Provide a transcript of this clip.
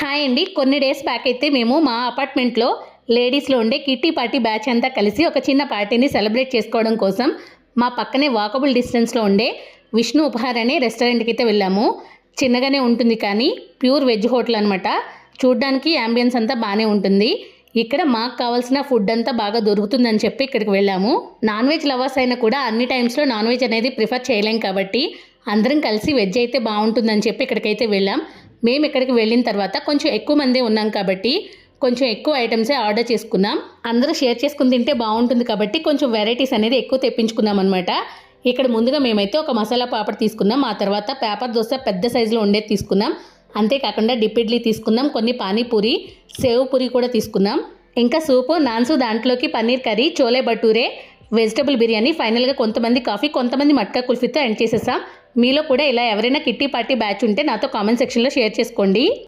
Hi అండి. కొన్ని days back అయితే మేము మా అపార్ట్మెంట్లో లేడీస్లో ఉండే కిట్టి పార్టీ బ్యాచ్ అంతా కలిసి ఒక చిన్న పార్టీని సెలబ్రేట్ చేసుకోవడం కోసం మా పక్కనే వాకబుల్ డిస్టెన్స్లో ఉండే విష్ణు ఉపహార్ అనే రెస్టారెంట్కి అయితే వెళ్ళాము. చిన్నగానే ఉంటుంది కానీ ప్యూర్ వెజ్ హోటల్ అనమాట చూడ్డానికి యాంబియన్స్ అంతా బాగానే ఉంటుంది. ఇక్కడ మాకు కావాల్సిన ఫుడ్ అంతా బాగా దొరుకుతుందని చెప్పి ఇక్కడికి వెళ్ళాము. నాన్ వెజ్ లవర్స్ అయినా కూడా అన్ని టైమ్స్లో నాన్ వెజ్ అనేది ప్రిఫర్ చేయలేం కాబట్టి అందరం కలిసి వెజ్ అయితే బాగుంటుందని చెప్పి ఇక్కడికైతే వెళ్ళాం. మేము ఇక్కడికి వెళ్ళిన తర్వాత కొంచెం ఎక్కువ మందే ఉన్నాం కాబట్టి కొంచెం ఎక్కువ ఐటమ్సే ఆర్డర్ చేసుకున్నాం. అందరూ షేర్ చేసుకుని తింటే బాగుంటుంది కాబట్టి కొంచెం వెరైటీస్ అనేది ఎక్కువ తెప్పించుకున్నాం అనమాట ఇక్కడ ముందుగా మేమైతే ఒక మసాలా పాపడ్ తీసుకున్నాం. ఆ తర్వాత పేపర్ దోశ పెద్ద సైజులో ఉండేది తీసుకున్నాం. అంతేకాకుండా డిప్ ఇడ్లీ తీసుకున్నాం. కొన్ని పానీపూరి సేవ్ పూరి కూడా తీసుకున్నాం. ఇంకా సూపు నాన్సు దాంట్లోకి పన్నీర్ కర్రీ చోలే భటూరే వెజిటబుల్ బిర్యానీ ఫైనల్గా కొంతమంది కాఫీ కొంతమంది మట్కా కుల్ఫీతో ఎండ్ చేసేసాం. మీలో కూడా ఇలా ఎవరైనా కిట్టి పార్టీ బ్యాచ్ ఉంటే నాతో కామెంట్ సెక్షన్లో షేర్ చేసుకోండి.